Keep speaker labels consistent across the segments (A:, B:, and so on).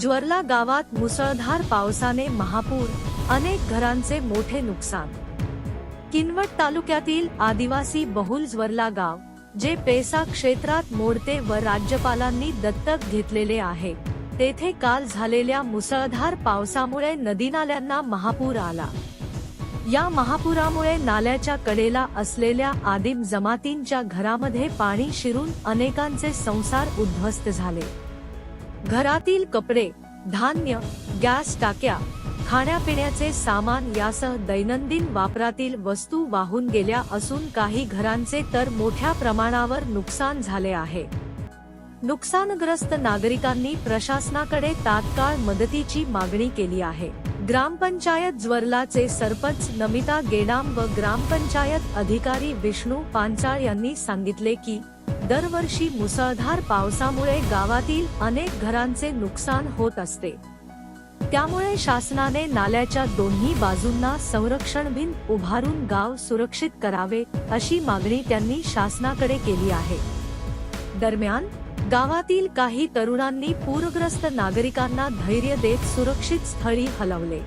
A: ज्वरला गावात मुसळधार पावसाने महापूर अनेक घरांचे मोठे नुकसान. किनवट तालुक्यातील आदिवासी बहुल ज्वरला गाव जे पेसा क्षेत्रात मोडते व राज्यपालांनी दत्तक घेतलेले आहे. तेथे काल झालेल्या मुसळधार पावसामुळे नदी नाल्यांना महापूर आला. या महापुरामुळे नाल्याच्या कडेला असलेल्या आदिम जमातींच्या घरामध्ये पाणी शिरून अनेकांचे संसार उद्ध्वस्त झाले. घरातील कपडे धान्य गॅस टाक्या खाण्यापिण्याचे सामान यासह दैनंदिन वापरातील वस्तू वाहून गेल्या असून काही घरांचे तर मोठ्या प्रमाणावर नुकसान झाले आहे. नुकसानग्रस्त नागरिकांनी प्रशासनाकडे तात्काळ मदतीची मागणी केली आहे. ग्रामपंचायत ज्वरलाचे सरपंच नमिता गेडाम व ग्रामपंचायत अधिकारी विष्णू पांचाळ यांनी सांगितले की दरवर्षी मुसळधार पावसामुळे गावातील अनेक घरांचे नुकसान होत असते. त्यामुळे शासनाने नाल्याच्या दोन्ही बाजूंना संरक्षण भिंत उभारून गाव सुरक्षित करावे अशी मागणी त्यांनी शासनाकडे केली आहे. दरम्यान गावातील काही तरुणांनी पूरग्रस्त नागरिकांना धैर्य देत सुरक्षित स्थळी हलवले.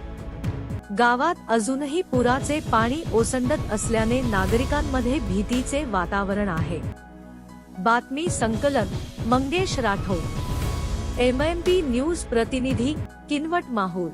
A: गावात अजूनही पुराचे पाणी ओसंडत असल्याने नागरिकांमध्ये भीतीचे वातावरण आहे. बातमी संकलन Mangesh Rathod. M M P news प्रतिनिधी किनवट माहूर.